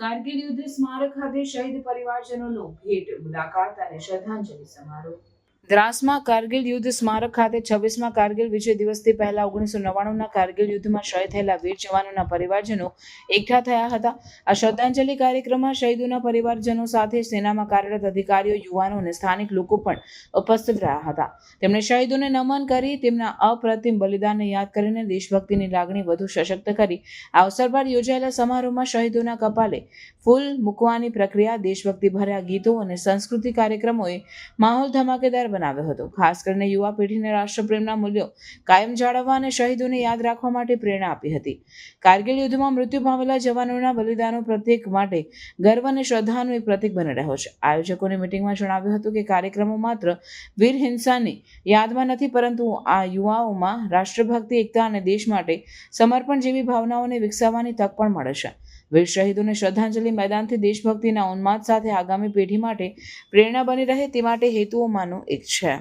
કારગિલ યુદ્ધ સ્મારક ખાતે શહીદ પરિવારજનોનો ભેટ મુલાકાત અને શ્રદ્ધાંજલિ સમારોહ. દ્રાસમાં કારગિલ યુદ્ધ સ્મારક ખાતે છવ્વીસમાં કારગિલ વિજય દિવસથી પહેલા ઓગણીસો નવ્વાણુંના કારગિલ યુદ્ધમાં શહીદ થયેલા વીર જવાનોના પરિવારજનો એકઠા થયા હતા. આ શ્રદ્ધાંજલિ કાર્યક્રમમાં શહીદોના પરિવારજનો સાથે સેનામાં કાર્યરત અધિકારીઓ, યુવાનો અને સ્થાનિક લોકો પણ ઉપસ્થિત રહ્યા હતા. તેમણે શહીદોને નમન કરી, તેમના અપ્રતિમ બલિદાનને યાદ કરીને દેશભક્તિની લાગણી વધુ સશક્ત કરી. આ અવસર પર યોજાયેલા સમારોહમાં શહીદોના કપાલે ફૂલ મૂકવાની પ્રક્રિયા દેશભક્તિ ભર્યા ગીતો અને સંસ્કૃતિ કાર્યક્રમોએ માહોલ ધમાકેદાર બનાવ્યો હતો. ખાસ કરીને યુવા પેઢીને રાષ્ટ્રપ્રેમના મૂલ્યો કાયમ જાળવવા અને શહીદોને યાદ રાખવા માટે પ્રેરણા આપી હતી. કારગિલ યુદ્ધમાં મૃત્યુ પામેલા જવાનોના બલિદાનો પ્રત્યેક માટે ગર્વ અને શ્રદ્ધાનું એક પ્રતીક બની રહ્યો છે. આયોજકોની મિટિંગમાં જણાવ્યું હતું કે કાર્યક્રમો માત્ર વીર હિંસાની યાદમાં નથી, પરંતુ આ યુવાઓમાં રાષ્ટ્રભક્તિ, એકતા અને દેશ માટે સમર્પણ જેવી ભાવનાઓને વિકસાવવાની તક પણ મળે છે. વીર શહીદોને શ્રદ્ધાંજલિ મેદાનથી દેશભક્તિના ઉન્માદ સાથે આગામી પેઢી માટે પ્રેરણા બની રહે તે માટે હેતુઓમાંનો એક છે.